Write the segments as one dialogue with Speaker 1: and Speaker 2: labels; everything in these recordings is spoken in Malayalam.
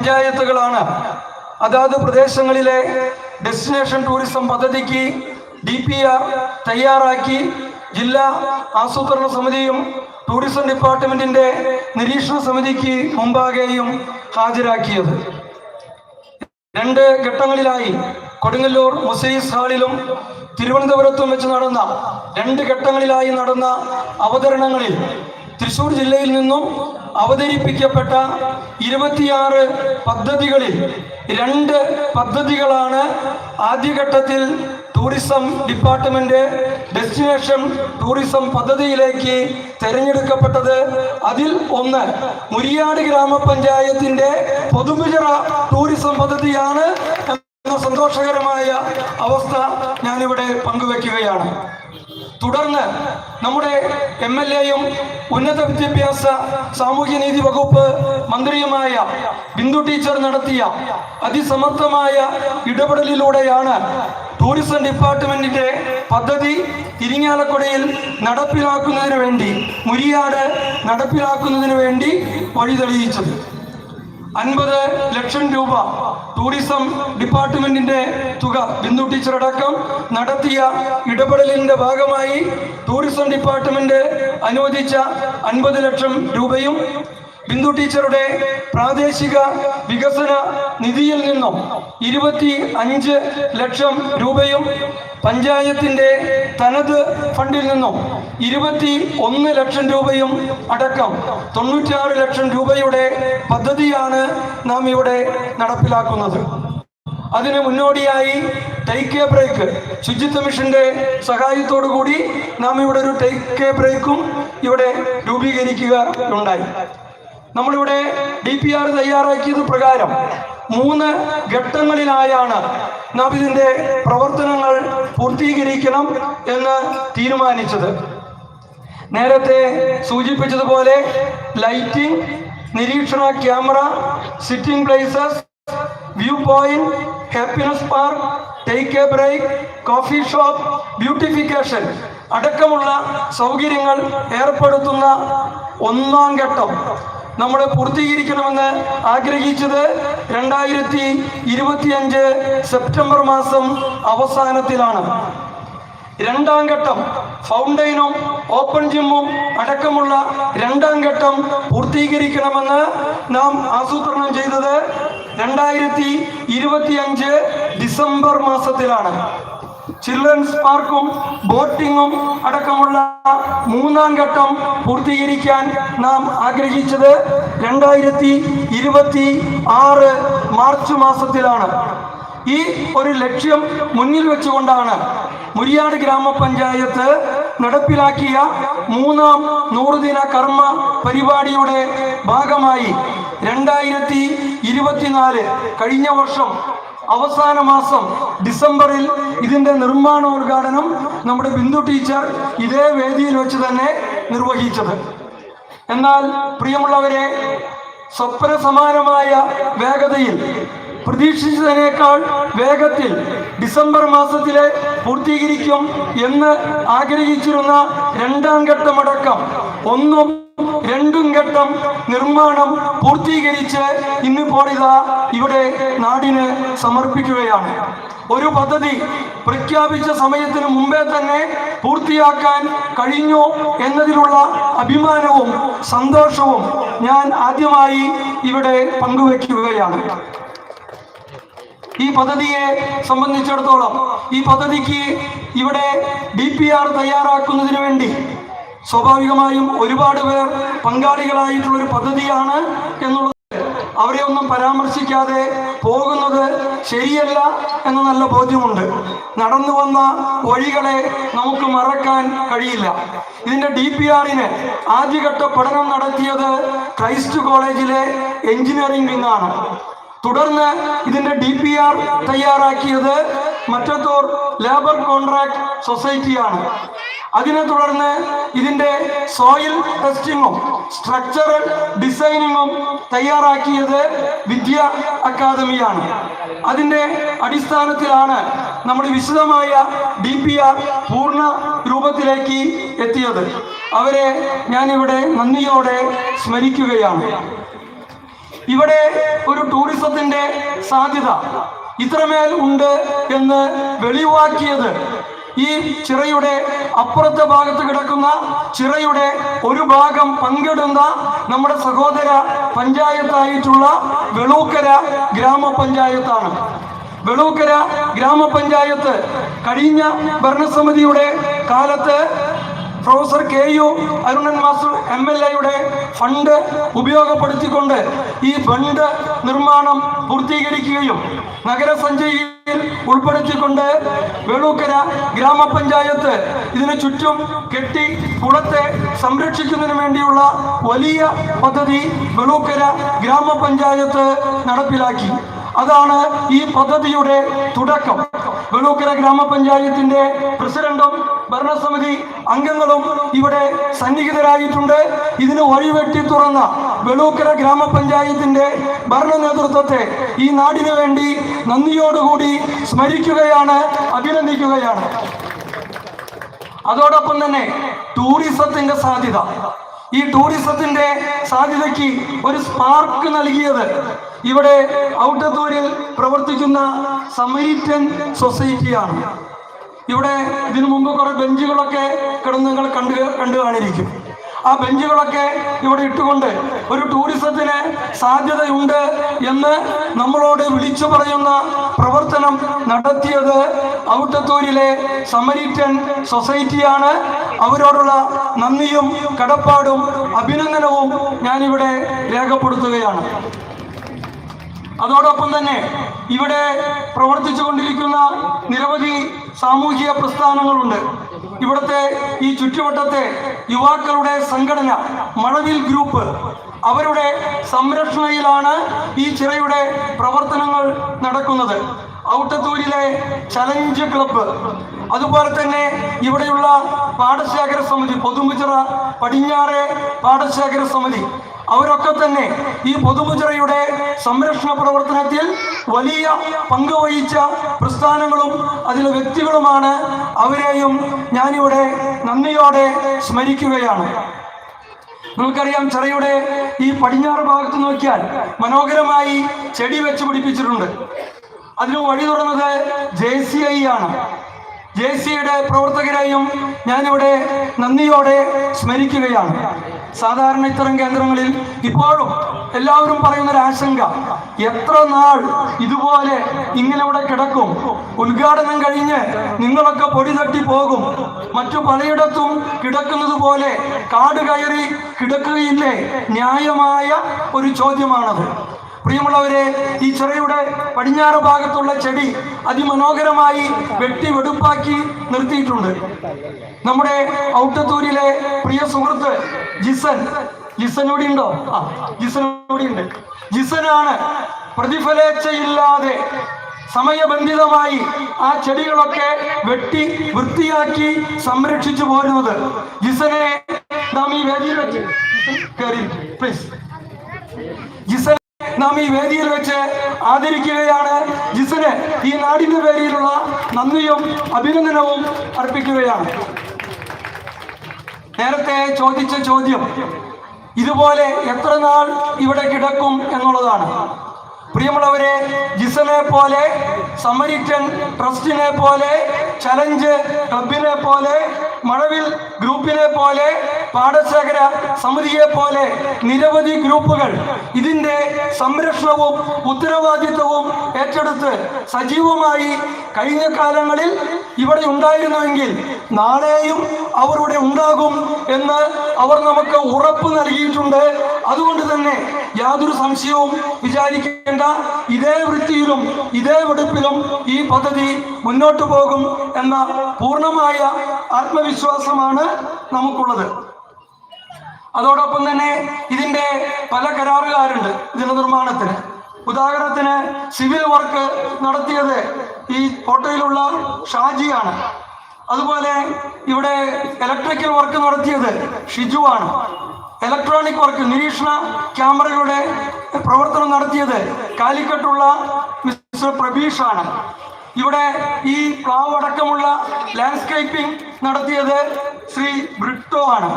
Speaker 1: പഞ്ചായത്തുകളാണ്. അതാത് പ്രദേശങ്ങളിലെ ഡെസ്റ്റിനേഷൻ ടൂറിസം പദ്ധതിക്ക് ഡി പി ആർ തയ്യാറാക്കി ജില്ലാ ആസൂത്രണ സമിതിയും ടൂറിസം ഡിപ്പാർട്ട്മെന്റിന്റെ നിരീക്ഷണ സമിതിക്ക് മുമ്പാകെയും ഹാജരാക്കിയത്. രണ്ട് ഘട്ടങ്ങളിലായി കൊടുങ്ങല്ലൂർ മുസൈസ് ഹാളിലും തിരുവനന്തപുരത്തും വെച്ച് നടന്ന രണ്ട് ഘട്ടങ്ങളിലായി നടന്ന അവതരണങ്ങളിൽ തൃശൂർ ജില്ലയിൽ നിന്നും അവതരിപ്പിക്കപ്പെട്ട ഇരുപത്തിയാറ് പദ്ധതികളിൽ രണ്ട് പദ്ധതികളാണ് ആദ്യഘട്ടത്തിൽ ടൂറിസം ഡിപ്പാർട്ട്മെന്റ് ഡെസ്റ്റിനേഷൻ ടൂറിസം പദ്ധതിയിലേക്ക് തെരഞ്ഞെടുക്കപ്പെട്ടത്. അതിൽ ഒന്ന് മുരിയാട് ഗ്രാമപഞ്ചായത്തിന്റെ പൊതുമുചിറ ടൂറിസം പദ്ധതിയാണ്. എന്ന സന്തോഷകരമായ അവസ്ഥ ഞാനിവിടെ പങ്കുവെക്കുകയാണ്. തുടർന്ന് നമ്മുടെ എം എൽ എയും ഉന്നത വിദ്യാഭ്യാസ സാമൂഹ്യനീതി വകുപ്പ് മന്ത്രിയുമായ ബിന്ദു ടീച്ചർ നടത്തിയ അതിസമർത്ഥമായ ഇടപെടലിലൂടെയാണ് ടൂറിസം ഡിപ്പാർട്ട്മെന്റിന്റെ പദ്ധതി ഇരിങ്ങാലക്കുടയിൽ നടപ്പിലാക്കുന്നതിന് വേണ്ടി മുരിയാട് നടപ്പിലാക്കുന്നതിന് വേണ്ടി വഴി തെളിയിച്ചത് അൻപത് ലക്ഷം രൂപ ടൂറിസം ഡിപ്പാർട്ട്മെന്റിന്റെ തുക ബിന്ദു ടീച്ചർ അടക്കം നടത്തിയ ഇടപെടലിന്റെ ഭാഗമായി ടൂറിസം ഡിപ്പാർട്ട്മെന്റ് അനുവദിച്ച അൻപത് ലക്ഷം രൂപയും ബിന്ദു ടീച്ചറുടെ പ്രാദേശിക വികസന നിധിയിൽ നിന്നും ഇരുപത്തി അഞ്ച് ലക്ഷം രൂപയും പഞ്ചായത്തിന്റെ തനത് ഫണ്ടിൽ നിന്നും ഇരുപത്തി ഒന്ന് ലക്ഷം രൂപയും അടക്കം തൊണ്ണൂറ്റാറ് ലക്ഷം രൂപയുടെ പദ്ധതിയാണ് നാം ഇവിടെ നടപ്പിലാക്കുന്നത്. അതിന് മുന്നോടിയായി ടേക്ക് എ ബ്രേക്ക് ശുചിത്വ മിഷന്റെ സഹായത്തോടു കൂടി നാം ഇവിടെ ഒരു ടേക്ക് എ ബ്രേക്കും ഇവിടെ രൂപീകരിക്കുക ഉണ്ടായി. നമ്മളിവിടെ ഡി പി ആർ തയ്യാറാക്കിയത് പ്രകാരം മൂന്ന് ഘട്ടങ്ങളിലായാണ് നാം ഇതിന്റെ പ്രവർത്തനങ്ങൾ പൂർത്തീകരിക്കണം എന്ന് തീരുമാനിച്ചത്. നേരത്തെ സൂചിപ്പിച്ചതുപോലെ ലൈറ്റിംഗ് നിരീക്ഷണ camera sitting places view point happiness park take a break coffee shop beautification അടക്കമുള്ള സൗകര്യങ്ങൾ ഏർപ്പെടുത്തുന്ന ഒന്നാം ഘട്ടം. നമ്മൾ പൂർത്തീകരിക്കണമെന്ന് ആഗ്രഹിച്ചത് രണ്ടായിരത്തി ഇരുപത്തിയഞ്ച് സെപ്റ്റംബർ മാസം അവസാനത്തിലാണ്. രണ്ടാം ഘട്ടം ഫൗണ്ടൈനും ഓപ്പൺ ജിമ്മും അടക്കമുള്ള രണ്ടാം ഘട്ടം പൂർത്തീകരിക്കണമെന്ന് നാം ആസൂത്രണം ചെയ്തത് രണ്ടായിരത്തി ഇരുപത്തിയഞ്ച് ഡിസംബർ മാസത്തിലാണ്. ചിൽഡ്രൻസ് പാർക്കും ബോട്ടിങ്ങും അടക്കമുള്ള മൂന്നാം ഘട്ടം പൂർത്തീകരിക്കാൻ നാം ആഗ്രഹിച്ചത് രണ്ടായിരത്തി ഇരുപത്തി ആറ് മാർച്ച് മാസത്തിലാണ്. ഈ ഒരു ലക്ഷ്യം മുന്നിൽ വെച്ചുകൊണ്ടാണ് മുരിയാട് ഗ്രാമപഞ്ചായത്ത് നടപ്പിലാക്കിയ മൂന്നാം നൂറുദിന കർമ്മ പരിപാടിയുടെ ഭാഗമായി രണ്ടായിരത്തി ഇരുപത്തിനാല് കഴിഞ്ഞ വർഷം അവസാന മാസം ഡിസംബറിൽ ഇതിന്റെ നിർമ്മാണോദ്ഘാടനം നമ്മുടെ ബിന്ദു ടീച്ചർ ഇതേ വേദിയിൽ വെച്ച് തന്നെ നിർവഹിച്ചത്. എന്നാൽ പ്രിയമുള്ളവരെ സ്വപ്ന സമാനമായ വേഗതയിൽ പ്രതീക്ഷിച്ചതിനേക്കാൾ വേഗത്തിൽ ഡിസംബർ മാസത്തിലെ പൂർത്തീകരിക്കും എന്ന് ആഗ്രഹിച്ചിരുന്ന രണ്ടാം ഘട്ടമടക്കം ഒന്നും രണ്ടും ഘട്ടം നിർമ്മാണം പൂർത്തീകരിച്ച് ഇന്നിപ്പോൾ ഇവിടെ നാടിന് സമർപ്പിക്കുകയാണ്. ഒരു പദ്ധതി പ്രഖ്യാപിച്ച സമയത്തിന് മുമ്പേ തന്നെ പൂർത്തിയാക്കാൻ കഴിഞ്ഞു എന്നതിലുള്ള അഭിമാനവും സന്തോഷവും ഞാൻ ആദ്യമായി ഇവിടെ പങ്കുവെക്കുകയാണ്. ഈ പദ്ധതിയെ സംബന്ധിച്ചിടത്തോളം ഈ പദ്ധതിക്ക് ഇവിടെ ഡി പി ആർ തയ്യാറാക്കുന്നതിന് വേണ്ടി സ്വാഭാവികമായും ഒരുപാട് പേർ പങ്കാളികളായിട്ടുള്ള ഒരു പദ്ധതിയാണ് എന്നുള്ളത്. അവരെ ഒന്നും പരാമർശിക്കാതെ പോകുന്നത് ശരിയല്ല എന്ന നല്ല ബോധ്യമുണ്ട്. നടന്നു വന്ന വഴികളെ നമുക്ക് മറക്കാൻ കഴിയില്ല. ഇതിന്റെ ഡി പി ആറിന് ആദ്യഘട്ട പഠനം നടത്തിയത് ക്രൈസ്റ്റ് കോളേജിലെ എഞ്ചിനീയറിംഗ് വിങ്ങാണ്. തുടർന്ന് ഇതിന്റെ ഡി പി ആർ തയ്യാറാക്കിയത് മറ്റത്തൂർ ലേബർ കോൺട്രാക്ട് സൊസൈറ്റിയാണ്. അതിനെ തുടർന്ന് ഇതിന്റെ സോയിൽ ടെസ്റ്റിങ്ങും സ്ട്രക്ചറൽ ഡിസൈനിങ്ങും തയ്യാറാക്കിയത് വിദ്യ അക്കാദമിയാണ്. അതിന്റെ അടിസ്ഥാനത്തിലാണ് നമ്മൾ വിശദമായ ഡി പി ആർ പൂർണ രൂപത്തിലേക്ക് എത്തിയത്. അവരെ ഞാനിവിടെ നന്ദിയോടെ സ്മരിക്കുകയാണ്. ഇവിടെ ഒരു ടൂറിസത്തിന്റെ സാധ്യത ഇത്രമേൽ ഉണ്ട് എന്ന് വെളിവാക്കിയത് ഈ ചിറയുടെ അപ്പുറത്തെ ഭാഗത്ത് കിടക്കുന്ന ചിറയുടെ ഒരു ഭാഗം പങ്കിടുന്ന നമ്മുടെ സഹോദര പഞ്ചായത്തായിട്ടുള്ള വെളൂക്കര ഗ്രാമപഞ്ചായത്താണ്. വെളൂക്കര ഗ്രാമപഞ്ചായത്ത് കഴിഞ്ഞ ഭരണസമിതിയുടെ കാലത്ത് professor K U Arunan master M L എയുടെ ഫണ്ട് ഉപയോഗപ്പെടുത്തിക്കൊണ്ട് ഈ ഫണ്ട് നിർമ്മാണം പൂർത്തീകരിക്കുകയും നഗരസഞ്ചയിൽ ഉൾപ്പെടുത്തിക്കൊണ്ട് വെളൂക്കര ഗ്രാമപഞ്ചായത്ത് ഇതിനു ചുറ്റും കെട്ടി കുളത്തെ സംരക്ഷിക്കുന്നതിന് വേണ്ടിയുള്ള വലിയ പദ്ധതി വെളൂക്കര ഗ്രാമപഞ്ചായത്ത് നടപ്പിലാക്കി. അതാണ് ഈ പദ്ധതിയുടെ തുടക്കം. വെളൂക്കര ഗ്രാമപഞ്ചായത്തിന്റെ പ്രസിഡന്റും ഭരണസമിതി അംഗങ്ങളും ഇവിടെ സന്നിഹിതരായിട്ടുണ്ട്. ഇതിന് വഴിവെട്ടി തുറന്ന വെളൂക്കര ഗ്രാമപഞ്ചായത്തിന്റെ ഭരണ നേതൃത്വത്തെ ഈ നാടിനു വേണ്ടി നന്ദിയോടുകൂടി സ്മരിക്കുകയാണ് അഭിനന്ദിക്കുകയാണ്. അതോടൊപ്പം തന്നെ ടൂറിസത്തിന്റെ സാധ്യത. ഈ ടൂറിസത്തിന്റെ സാധ്യതയ്ക്ക് ഒരു സ്പാർക്ക് നൽകിയത്. ഇവിടെ ഔട്ടത്തൂരിൽ പ്രവർത്തിക്കുന്ന സമരീറ്റൻ സൊസൈറ്റിയാണ്. ഇവിടെ ഇതിനു മുമ്പ് കുറെ ബെഞ്ചുകളൊക്കെ കിടന്ന് കണ്ടു കണ്ടു കാണിരിക്കും. ആ ബെഞ്ചുകളൊക്കെ ഇവിടെ ഇട്ടുകൊണ്ട് ഒരു ടൂറിസത്തിന് സാധ്യതയുണ്ട് എന്ന് നമ്മളോട് വിളിച്ചു പറയുന്ന പ്രവർത്തനം നടത്തിയത് ഔട്ടത്തൂരിലെ സമരീറ്റൻ സൊസൈറ്റിയാണ്. അവരോടുള്ള നന്ദിയും കടപ്പാടും അഭിനന്ദനവും ഞാനിവിടെ രേഖപ്പെടുത്തുകയാണ്. അതോടൊപ്പം തന്നെ ഇവിടെ പ്രവർത്തിച്ചു കൊണ്ടിരിക്കുന്ന നിരവധി സാമൂഹിക പ്രസ്ഥാനങ്ങളുണ്ട്. ഇവിടുത്തെ ഈ ചുറ്റുവട്ടത്തെ യുവാക്കളുടെ സംഘടന മഴവിൽ ഗ്രൂപ്പ് അവരുടെ സംരക്ഷണയിലാണ് ഈ ചിറയുടെ പ്രവർത്തനങ്ങൾ നടക്കുന്നത്. ഔട്ടത്തൂരിലെ ചലഞ്ച് ക്ലബ്ബ് അതുപോലെ തന്നെ ഇവിടെയുള്ള പാടശേഖര സമിതി പൊതുമുചിറ പടിഞ്ഞാറെ പാടശേഖര സമിതി അവരൊക്കെ തന്നെ ഈ പൊതുമുച്ചിറയുടെ സംരക്ഷണ പ്രവർത്തനത്തിൽ വലിയ പങ്ക് വഹിച്ച പ്രസ്ഥാനങ്ങളും അതിലെ വ്യക്തികളുമാണ്. അവരെയും ഞാനിവിടെ നന്ദിയോടെ സ്മരിക്കുകയാണ്. നിങ്ങൾക്കറിയാം ചെറിയുടെ ഈ പടിഞ്ഞാറ് ഭാഗത്ത് നോക്കിയാൽ മനോഹരമായി ചെടി വെച്ച് പിടിപ്പിച്ചിട്ടുണ്ട്. അതിന് വഴി തുറന്നത് ജെ സി ഐ ആണ്. ജെ സിയുടെ പ്രവർത്തകരെയും ഞാനിവിടെ നന്ദിയോടെ സ്മരിക്കുകയാണ്. സാധാരണ ഇത്തരം കേന്ദ്രങ്ങളിൽ ഇപ്പോഴും എല്ലാവരും പറയുന്ന ഒരു ആശങ്ക. എത്ര നാൾ ഇതുപോലെ ഇങ്ങനെ ഇവിടെ കിടക്കും? ഉദ്ഘാടനം കഴിഞ്ഞ് നിങ്ങളൊക്കെ പൊടി തട്ടി പോകും. മറ്റു പലയിടത്തും കിടക്കുന്നത് പോലെ കാട് കയറി കിടക്കുകയില്ലേ? ന്യായമായ ഒരു ചോദ്യമാണത്. പ്രിയമുള്ളവരെ ഈ ചെറിയുടെ പടിഞ്ഞാറ് ഭാഗത്തുള്ള ചെടി അതിമനോഹരമായി വെട്ടി വെടുപ്പാക്കി നിർത്തിയിട്ടുണ്ട്. നമ്മുടെ ഔട്ടത്തൂരിലെ പ്രിയ സുഹൃത്ത് ജിസൻ. ജിസൻ ഉണ്ടോ? ആ ജിസൻ ഉണ്ട്. ജിസനാണ് പ്രതിഫലേച്ഛയില്ലാതെ സമയബന്ധിതമായി ആ ചെടികളൊക്കെ വെട്ടി വൃത്തിയാക്കി സംരക്ഷിച്ചു പോരുന്നത്. ജിസനെ നാം ഈ വേദിയിൽ വെച്ച് കയറി. പ്ലീസ് ജിസനെ നാം ഈ വേദിയിൽ വെച്ച് ആദരിക്കുകയാണ്. ജിസന് ഈ നാടിന്റെ പേരിലുള്ള നന്ദിയും അഭിനന്ദനവും അർപ്പിക്കുകയാണ്. നേരത്തെ ചോദിച്ച ചോദ്യം ഇതുപോലെ എത്ര നാൾ ഇവിടെ കിടക്കും എന്നുള്ളതാണ്. പ്രിയമുള്ളവരെ ജിസനെ പോലെ സമരിറ്റൻ ട്രസ്റ്റിനെ പോലെ ചലഞ്ച് ക്ലബിനെ പോലെ മഴവിൽ ഗ്രൂപ്പിനെ പോലെ പാടശേഖര സമിതിയെ പോലെ നിരവധി ഗ്രൂപ്പുകൾ ഇതിന്റെ സംരക്ഷണവും ഉത്തരവാദിത്വവും ഏറ്റെടുത്ത് സജീവമായി കഴിഞ്ഞ കാലങ്ങളിൽ ഇവിടെ ഉണ്ടായിരുന്നുവെങ്കിൽ നാളെയും അവരുടെ ഉണ്ടാകും എന്ന് അവർ നമുക്ക് ഉറപ്പ് നൽകിയിട്ടുണ്ട്. അതുകൊണ്ട് തന്നെ യാതൊരു സംശയവും വിചാരിക്കേണ്ട ഇതേ വൃത്തിയിലും ഇതേ വെടുപ്പിലും ഈ പദ്ധതി മുന്നോട്ട് പോകും എന്ന പൂർണമായ ആത്മവിശ്വാസമാണ് നമുക്കുള്ളത്. അതോടൊപ്പം തന്നെ ഇതിന്റെ പല കരാറുകാരുണ്ട് ജലനിർമ്മാണത്തിന്. നിർമ്മാണത്തിന് ഉദാഹരണത്തിന് സിവിൽ വർക്ക് നടത്തിയത് ഈ കോട്ടയിലുള്ള ഷാജിയാണ്. അതുപോലെ ഇവിടെ ഇലക്ട്രിക്കൽ വർക്ക് നടത്തിയത് ഷിജു ആണ് ഇലക്ട്രോണിക് വർക്ക് നിരീക്ഷണ ക്യാമറയുടെ പ്രവർത്തനം നടത്തിയത് കാലിക്കട്ടുള്ള മിസ്റ്റർ പ്രബീഷാണ്. ഇവിടെ ഈ പ്ലാവ് അടക്കമുള്ള ലാൻഡ്സ്കേപ്പിംഗ് നടത്തിയത് ശ്രീ ബ്രിട്ടോ ആണ്.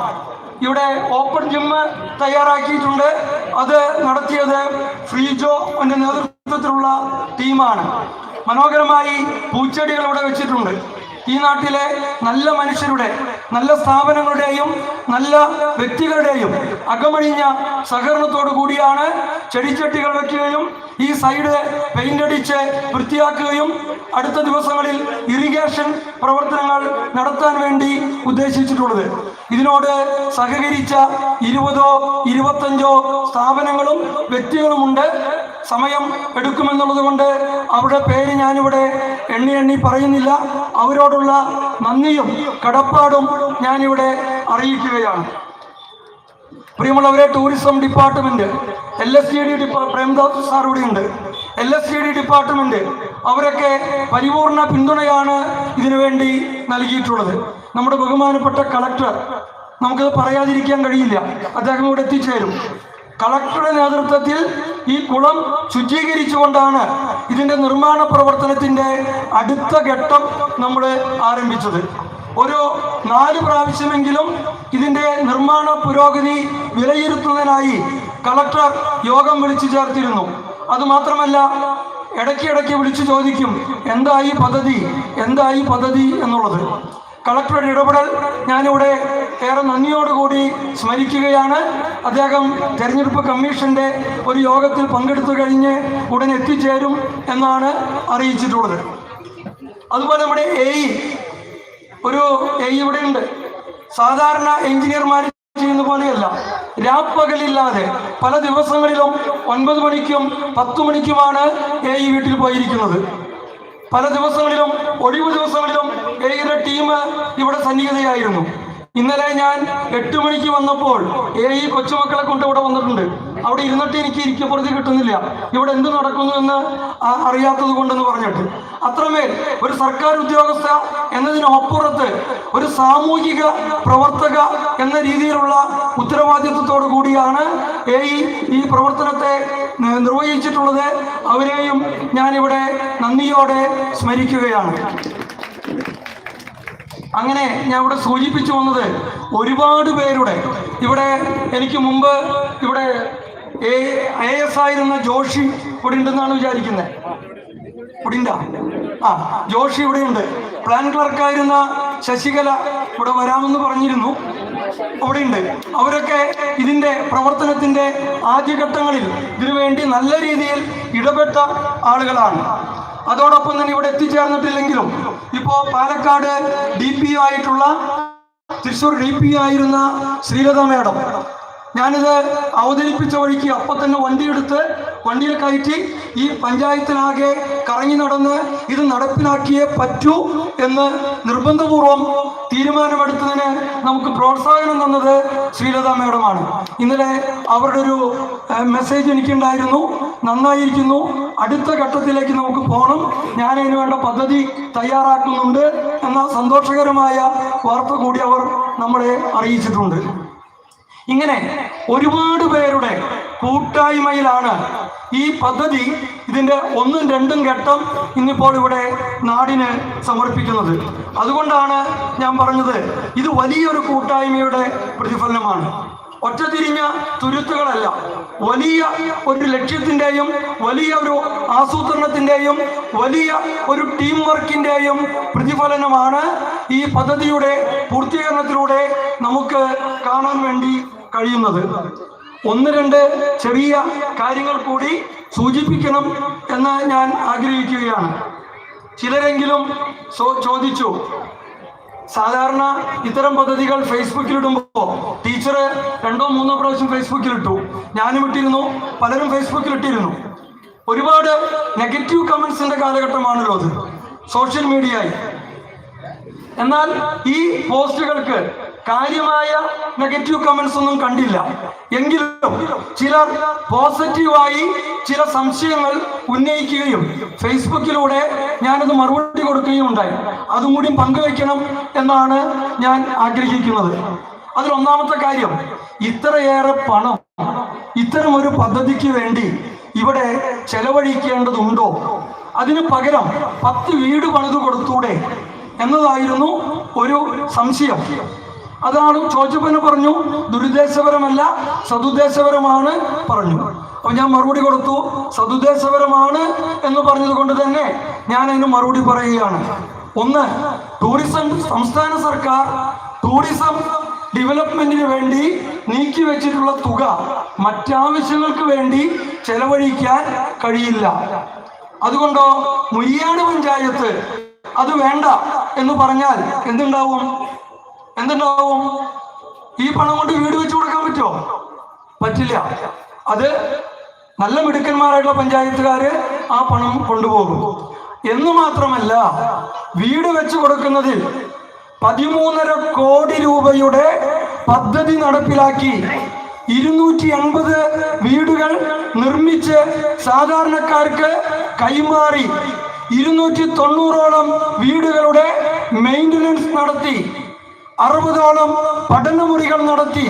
Speaker 1: ഇവിടെ ഓപ്പൺ ജിമ്മ് തയ്യാറാക്കിയിട്ടുണ്ട്. അത് നടത്തിയത് ഫ്രീജോ എന്റെ നേതൃത്വത്തിലുള്ള ടീമാണ് മനോഹരമായി പൂച്ചെടികൾ ഇവിടെ വെച്ചിട്ടുണ്ട്. ഈ നാട്ടിലെ നല്ല മനുഷ്യരുടെ നല്ല സ്ഥാപനങ്ങളുടെയും നല്ല വ്യക്തികളുടെയും അകമഴിഞ്ഞ സഹകരണത്തോടു കൂടിയാണ് ചെടിച്ചട്ടികൾ വെക്കുകയും ഈ സൈഡ് പെയിന്റ് അടിച്ച് വൃത്തിയാക്കുകയും അടുത്ത ദിവസങ്ങളിൽ ഇറിഗേഷൻ പ്രവർത്തനങ്ങൾ നടത്താൻ വേണ്ടി ഉദ്ദേശിച്ചിട്ടുള്ളത്. ഇതിനോട് സഹകരിച്ച ഇരുപതോ ഇരുപത്തഞ്ചോ സ്ഥാപനങ്ങളും വ്യക്തികളുമുണ്ട്. സമയം എടുക്കുമെന്നുള്ളത് കൊണ്ട് അവരുടെ പേര് ഞാനിവിടെ എണ്ണി എണ്ണി പറയുന്നില്ല. അവരോടുള്ള നന്ദിയും കടപ്പാടും ഞാനിവിടെ അറിയിക്കുകയാണ്. പ്രിയമുള്ളവരെ tourism department L S C D ഡിപ്പാ Premdas sir ഇവിടെയുണ്ട് L S C D department അവരൊക്കെ പരിപൂർണ പിന്തുണയാണ് ഇതിനു വേണ്ടി നൽകിയിട്ടുള്ളത്. നമ്മുടെ ബഹുമാനപ്പെട്ട കളക്ടർ നമുക്കത് പറയാതിരിക്കാൻ കഴിയില്ല. അദ്ദേഹം ഇവിടെ എത്തിച്ചേരും. കളക്ടറുടെ നേതൃത്വത്തിൽ ഈ കുളം ശുചീകരിച്ചുകൊണ്ടാണ് ഇതിന്റെ നിർമ്മാണ പ്രവർത്തനത്തിന്റെ അടുത്ത ഘട്ടം നമ്മൾ ആരംഭിച്ചത്. ഒരു നാല് പ്രാവശ്യമെങ്കിലും ഇതിന്റെ നിർമ്മാണ പുരോഗതി വിലയിരുത്തുന്നതിനായി കളക്ടർ യോഗം വിളിച്ചു ചേർത്തിരുന്നു. അതുമാത്രമല്ല ഇടയ്ക്കിടയ്ക്ക് വിളിച്ചു ചോദിക്കും എന്തായി പദ്ധതി എന്തായി പദ്ധതി എന്നുള്ളത്. കളക്ടറുടെ ഇടപെടൽ ഞാനിവിടെ ഏറെ നന്ദിയോടുകൂടി സ്മരിക്കുകയാണ്. അദ്ദേഹം തെരഞ്ഞെടുപ്പ് കമ്മീഷന്റെ ഒരു യോഗത്തിൽ പങ്കെടുത്തു കഴിഞ്ഞ് ഉടൻ എത്തിച്ചേരും എന്നാണ് അറിയിച്ചിട്ടുള്ളത്. അതുപോലെ നമ്മുടെ എ ഒരു എ ഇവിടെ ഉണ്ട്. സാധാരണ എഞ്ചിനീയർമാർ ചെയ്യുന്ന പോലെയല്ല. രാപ്പകലില്ലാതെ പല ദിവസങ്ങളിലും ഒൻപത് മണിക്കും പത്ത് മണിക്കുമാണ് എ ഈ വീട്ടിൽ പോയിരിക്കുന്നത്. പല ദിവസങ്ങളിലും ഒഴിവ് ദിവസങ്ങളിലും എയുടെ ടീം ഇവിടെ സന്നിഹിതയായിരുന്നു. ഇന്നലെ ഞാൻ എട്ട് മണിക്ക് വന്നപ്പോൾ എ ഈ കൊച്ചുമക്കളെ കൊണ്ട് ഇവിടെ വന്നിട്ടുണ്ട്. അവിടെ ഇരുന്നിട്ട് എനിക്ക് ഇരിക്കപ്പുറത്ത് കിട്ടുന്നില്ല. ഇവിടെ എന്ത് നടക്കുന്നു എന്ന് അറിയാത്തത് കൊണ്ടെന്ന് പറഞ്ഞിട്ട്. അത്രമേൽ ഒരു സർക്കാർ ഉദ്യോഗസ്ഥ എന്നതിനപ്പുറത്ത് ഒരു സാമൂഹിക പ്രവർത്തക എന്ന രീതിയിലുള്ള ഉത്തരവാദിത്വത്തോടു കൂടിയാണ് ഈ പ്രവർത്തനത്തെ നിർവഹിച്ചിട്ടുള്ളത്. അവരെയും ഞാനിവിടെ നന്ദിയോടെ സ്മരിക്കുകയാണ്. അങ്ങനെ ഞാൻ ഇവിടെ സൂചിപ്പിച്ചു വന്നത് ഒരുപാട് പേരുടെ ഇവിടെ എനിക്ക് മുമ്പ് ഇവിടെ എ എസ് ആയിരുന്ന ജോഷി ഇവിടെ ഉണ്ടെന്നാണ് വിചാരിക്കുന്നത് ഇവിടെ ഉണ്ടോ? ആ ജോഷി ഇവിടെ ഉണ്ട് പ്ലാൻ ക്ലർക്കായിരുന്ന ശശികല ഇവിടെ വരാമെന്ന് പറഞ്ഞിരുന്നു. അവിടെയുണ്ട്. അവരൊക്കെ ഇതിന്റെ പ്രവർത്തനത്തിന്റെ ആദ്യഘട്ടങ്ങളിൽ ഇതിനുവേണ്ടി നല്ല രീതിയിൽ ഇടപെട്ട ആളുകളാണ്. അതോടൊപ്പം തന്നെ ഇവിടെ എത്തിച്ചേർന്നിട്ടില്ലെങ്കിലും ഇപ്പോ പാലക്കാട് ഡി പി ആയിട്ടുള്ള തൃശൂർ ഡി പി ആയിരുന്ന ശ്രീലത മേഡം ഞാനിത് അവതരിപ്പിച്ച വഴിക്ക് അപ്പം തന്നെ വണ്ടിയെടുത്ത് വണ്ടിയിൽ കയറ്റി ഈ പഞ്ചായത്തിനാകെ കറങ്ങി നടന്ന് ഇത് നടപ്പിലാക്കിയേ പറ്റൂ എന്ന് നിർബന്ധപൂർവം തീരുമാനമെടുത്തതിന് നമുക്ക് പ്രോത്സാഹനം തന്നത് ശ്രീലത മേഡമാണ്. ഇന്നലെ അവരുടെ ഒരു മെസ്സേജ് എനിക്കുണ്ടായിരുന്നു. നന്നായിരിക്കുന്നു. അടുത്ത ഘട്ടത്തിലേക്ക് നമുക്ക് പോകണം ഞാൻ അതിന് വേണ്ട പദ്ധതി തയ്യാറാക്കുന്നുണ്ട് എന്ന സന്തോഷകരമായ വാർത്ത കൂടി അവർ നമ്മളെ അറിയിച്ചിട്ടുണ്ട്. ഇങ്ങനെ ഒരുപാട് പേരുടെ കൂട്ടായ്മയിലാണ് ഈ പദ്ധതി ഇതിന്റെ ഒന്നും രണ്ടും ഘട്ടം ഇന്നിപ്പോൾ ഇവിടെ നാടിന് സമർപ്പിക്കുന്നത്. അതുകൊണ്ടാണ് ഞാൻ പറഞ്ഞത് ഇത് വലിയൊരു കൂട്ടായ്മയുടെ പ്രതിഫലനമാണ്. ഒറ്റതിരിഞ്ഞ തുരുത്തുകളല്ല വലിയ ഒരു ലക്ഷ്യത്തിന്റെയും വലിയ ഒരു ആസൂത്രണത്തിന്റെയും വലിയ ഒരു ടീം വർക്കിന്റെയും പ്രതിഫലനമാണ് ഈ പദ്ധതിയുടെ പൂർത്തീകരണത്തിലൂടെ നമുക്ക് കാണാൻ വേണ്ടി കഴിയുന്നത്. ഒന്ന് രണ്ട് ചെറിയ കാര്യങ്ങൾ കൂടി സൂചിപ്പിക്കണം എന്ന് ഞാൻ ആഗ്രഹിക്കുകയാണ്. ചിലരെങ്കിലും ചോദിച്ചു സാധാരണ ഇത്തരം പദ്ധതികൾ ഫേസ്ബുക്കിൽ ഇടുമ്പോൾ ടീച്ചർ രണ്ടോ മൂന്നോ പ്രാവശ്യം ഫേസ്ബുക്കിൽ ഇട്ടു ഞാനും ഇട്ടിരുന്നു പലരും ഫേസ്ബുക്കിൽ ഇട്ടിരുന്നു ഒരുപാട് നെഗറ്റീവ് കമന്റ്സിന്റെ കാലഘട്ടമാണല്ലോ അത്. സോഷ്യൽ മീഡിയയിൽ എന്നാൽ ഈ പോസ്റ്റുകൾക്ക് കാര്യമായ നെഗറ്റീവ് കമന്റ്സ് ഒന്നും കണ്ടില്ല. എങ്കിലും ചിലർ പോസിറ്റീവായി ചില സംശയങ്ങൾ ഉന്നയിക്കുകയും ഫേസ്ബുക്കിലൂടെ ഞാനത് മറുപടി കൊടുക്കുകയും ഉണ്ടായി. അതും കൂടി പങ്കുവെക്കണം എന്നാണ് ഞാൻ ആഗ്രഹിക്കുന്നത്. അതിലൊന്നാമത്തെ കാര്യം ഇത്രയേറെ പണം ഇത്തരം ഒരു പദ്ധതിക്ക് വേണ്ടി ഇവിടെ ചെലവഴിക്കേണ്ടതുണ്ടോ? അതിന് പകരം പത്ത് വീട് പണിത് കൊടുത്തൂടെ എന്നതായിരുന്നു ഒരു സംശയം. അതാണ് ചോദിച്ചപ്പോ പറഞ്ഞു ദുരുദ്ദേശപരമല്ല സതുദ്ദേശപരമാണ് പറഞ്ഞു. അപ്പൊ ഞാൻ മറുപടി കൊടുത്തു സതുദ്ദേശപരമാണ് എന്ന് പറഞ്ഞത് കൊണ്ട് തന്നെ ഞാൻ അതിന് മറുപടി പറയുകയാണ്. ഒന്ന് ടൂറിസം സംസ്ഥാന സർക്കാർ ടൂറിസം ഡെവലപ്മെന്റിന് വേണ്ടി നീക്കി വെച്ചിട്ടുള്ള തുക മറ്റാവശ്യങ്ങൾക്ക് വേണ്ടി ചെലവഴിക്കാൻ കഴിയില്ല. അതുകൊണ്ടോ മുരിയാട് പഞ്ചായത്ത് അത് വേണ്ട എന്ന് പറഞ്ഞാൽ എന്തുണ്ടാവും? എന്തുണ്ടാവും? ഈ പണം കൊണ്ട് വീട് വെച്ചു കൊടുക്കാൻ പറ്റുമോ? പറ്റില്ല. അത് നല്ല മിടുക്കന്മാരായിട്ടുള്ള പഞ്ചായത്തുകാര് ആ പണം കൊണ്ടുപോകും. എന്ന് മാത്രമല്ല വീട് വെച്ചു കൊടുക്കുന്നതിൽ പതിമൂന്നര കോടി രൂപയുടെ പദ്ധതി നടപ്പിലാക്കി ഇരുന്നൂറ്റി അൻപത് വീടുകൾ നിർമ്മിച്ച് സാധാരണക്കാർക്ക് കൈമാറി. ഇരുന്നൂറ്റി തൊണ്ണൂറോളം വീടുകളുടെ മെയിന്റനൻസ് നടത്തി അറുപതോളം പഠനമുറികൾ നടത്തി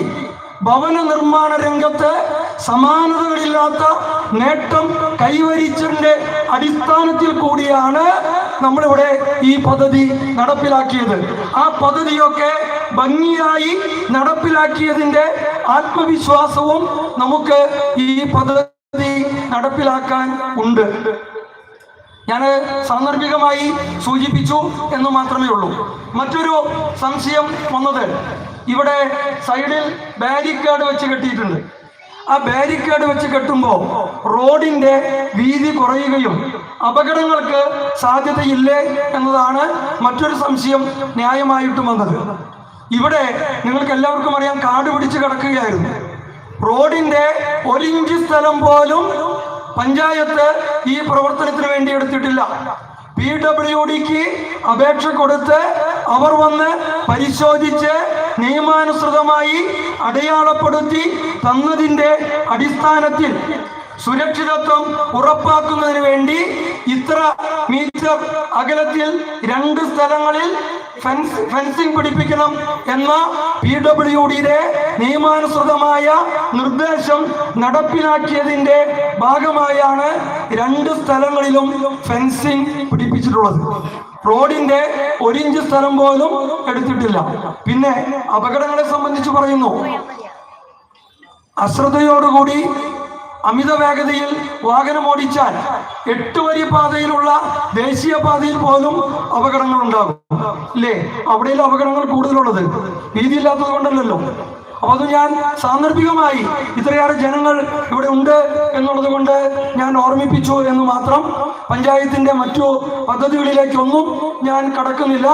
Speaker 1: ഭവന നിർമ്മാണ രംഗത്ത് സമാനതകളില്ലാത്ത നേട്ടം കൈവരിച്ചതിന്റെ അടിസ്ഥാനത്തിൽ കൂടിയാണ് നമ്മളിവിടെ ഈ പദ്ധതി നടപ്പിലാക്കിയത്. ആ പദ്ധതിയൊക്കെ ഭംഗിയായി നടപ്പിലാക്കിയതിന്റെ ആത്മവിശ്വാസവും നമുക്ക് ഈ പദ്ധതി നടപ്പിലാക്കാൻ ഉണ്ട്. ഞാൻ സാന്ദർഭികമായി സൂചിപ്പിച്ചു എന്ന് മാത്രമേ ഉള്ളൂ. മറ്റൊരു സംശയം വന്നത് ഇവിടെ സൈഡിൽ ബാരിക്കേഡ് വെച്ച് കെട്ടിയിട്ടുണ്ട്. ആ ബാരിക്കേഡ് വെച്ച് കെട്ടുമ്പോൾ റോഡിന്റെ വീതി കുറയുകയും അപകടങ്ങൾക്ക് സാധ്യതയില്ലേ എന്നതാണ് മറ്റൊരു സംശയം ന്യായമായിട്ടും വന്നത്. ഇവിടെ നിങ്ങൾക്ക് എല്ലാവർക്കും അറിയാം കാട് പിടിച്ച് കിടക്കുകയായിരുന്നു. റോഡിന്റെ ഒരിഞ്ച് സ്ഥലം പോലും പഞ്ചായത്ത് ഈ പ്രവർത്തനത്തിന് വേണ്ടി എടുത്തിട്ടില്ല. പി ഡബ്ല്യു ഡിക്ക് അപേക്ഷ കൊടുത്ത് അവർ വന്ന് പരിശോധിച്ച് നിയമാനുസൃതമായി അടയാളപ്പെടുത്തി തന്നതിന്റെ അടിസ്ഥാനത്തിൽ സുരക്ഷിതത്വം ഉറപ്പാക്കുന്നതിന് വേണ്ടി ഇത്ര മീറ്റർ അകലത്തിൽ രണ്ട് സ്ഥലങ്ങളിൽ ഫെൻസ് ഫെൻസിംഗ് പിടിപ്പിക്കണം എന്ന പി ഡബ്ല്യു ഡിയുടെ നിയമാനുസൃതമായ നിർദ്ദേശം നടപ്പിലാക്കിയതിന്റെ ഭാഗമായാണ് രണ്ട് സ്ഥലങ്ങളിലും ഫെൻസിംഗ് പിടിപ്പിച്ചിട്ടുള്ളത്. റോഡിന്റെ ഒരിഞ്ച് സ്ഥലം പോലും എടുത്തിട്ടില്ല. പിന്നെ അപകടങ്ങളെ സംബന്ധിച്ച് പറയുന്നു. അശ്രദ്ധയോടുകൂടി അമിത വേഗതയിൽ വാഹനം ഓടിച്ചാൽ എട്ട് വരി പാതയിലുള്ള ദേശീയ പാതയിൽ പോലും അപകടങ്ങൾ ഉണ്ടാകും അല്ലേ? അവിടെയുള്ള അപകടങ്ങൾ കൂടുതലുള്ളത്? വീതിയില്ലാത്തത് കൊണ്ടല്ലല്ലോ. അപ്പൊ അത് ഞാൻ സാന്ദർഭികമായി ഇത്രയേറെ ജനങ്ങൾ ഇവിടെ ഉണ്ട് എന്നുള്ളത് കൊണ്ട് ഞാൻ ഓർമ്മിപ്പിച്ചു എന്ന് മാത്രം പഞ്ചായത്തിന്റെ മറ്റു പദ്ധതികളിലേക്കൊന്നും ഞാൻ കടക്കുന്നില്ല.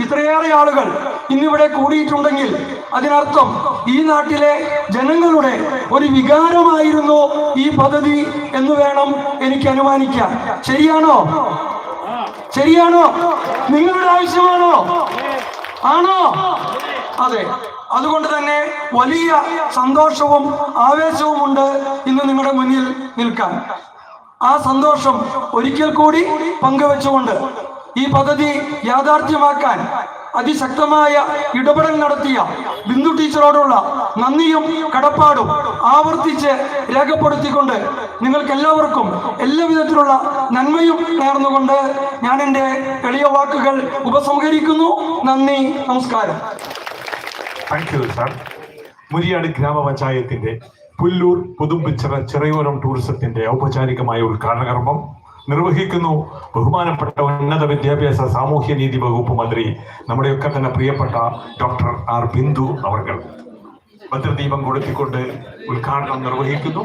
Speaker 1: ഇത്രയേറെ ആളുകൾ ഇന്നിവിടെ കൂടിയിട്ടുണ്ടെങ്കിൽ അതിനർത്ഥം ഈ നാട്ടിലെ ജനങ്ങളുടെ ഒരു വികാരമായിരുന്നു ഈ പദ്ധതി എന്ന് വേണം എനിക്ക് അനുമാനിക്കാൻ. ശരിയാണോ? ശരിയാണോ? നിങ്ങളുടെ ആവശ്യമാണോ? ആണോ? അതെ. അതുകൊണ്ട് തന്നെ വലിയ സന്തോഷവും ആവേശവും ഉണ്ട് ഇന്ന് നിങ്ങളുടെ മുന്നിൽ നിൽക്കാൻ. ആ സന്തോഷം ഒരിക്കൽ കൂടി പങ്കുവെച്ചുകൊണ്ട് ഈ പദ്ധതി യാഥാർത്ഥ്യമാക്കാൻ അതിശക്തമായ ഇടപെടൽ നടത്തിയ ബിന്ദു ടീച്ചറോടുള്ള നന്ദിയും കടപ്പാടും ആവർത്തിച്ച് രേഖപ്പെടുത്തിക്കൊണ്ട് നിങ്ങൾക്ക് എല്ലാവർക്കും എല്ലാ വിധത്തിലുള്ള നന്മയും നേർന്നുകൊണ്ട് ഞാൻ എന്റെ എളിയ വാക്കുകൾ ഉപസംഹരിക്കുന്നു. നന്ദി നമസ്കാരം.
Speaker 2: താങ്ക് യു സാർ മുരിയാട് ഗ്രാമപഞ്ചായത്തിന്റെ പുല്ലൂർ പുതുമ്പിച്ചിറ ചിറയോരം ടൂറിസത്തിന്റെ ഔപചാരികമായ ഉദ്ഘാടന കർമ്മം നിർവഹിക്കുന്നു. ബഹുമാനപ്പെട്ട ഉന്നത വിദ്യാഭ്യാസ സാമൂഹ്യ നീതി വകുപ്പ് മന്ത്രി നമ്മുടെയൊക്കെ തന്നെ പ്രിയപ്പെട്ട ഡോക്ടർ ആർ ബിന്ദു അവർകൾ ഭദ്രദീപം കൊടുത്തിക്കൊണ്ട് ഉദ്ഘാടനം നിർവഹിക്കുന്നു.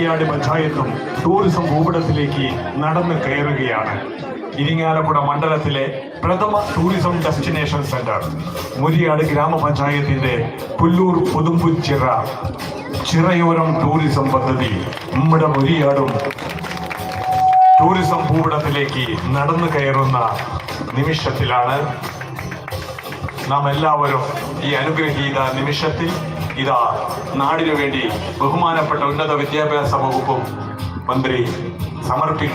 Speaker 2: നമ്മുടെ പഞ്ചായത്തും ടൂറിസം ഭൂപടത്തിലേക്ക് നടന്നു കയറുകയാണ്. ഇരിങ്ങാലക്കുട മണ്ഡലത്തിലെ പ്രഥമ ടൂറിസം ഡെസ്റ്റിനേഷൻ സെന്റർ. മുരിയാട് ഗ്രാമപഞ്ചായത്തിന്റെ പുല്ലൂർ പുതുമ്പുച്ചിറ ചിറയോരം ടൂറിസം പദ്ധതി നമ്മുടെ മുരിയാടും ടൂറിസം ഭൂപടത്തിലേക്ക് നടന്നു കയറുന്ന നിമിഷത്തിലാണ്. നാം എല്ലാവരും ഈ അനുഗ്രഹീത നിമിഷത്തിൽ ഇതാ നാടിനു വേണ്ടി ബഹുമാനപ്പെട്ട ഉന്നത വിദ്യാഭ്യാസ വകുപ്പും മന്ത്രി സമർപ്പിക്കുക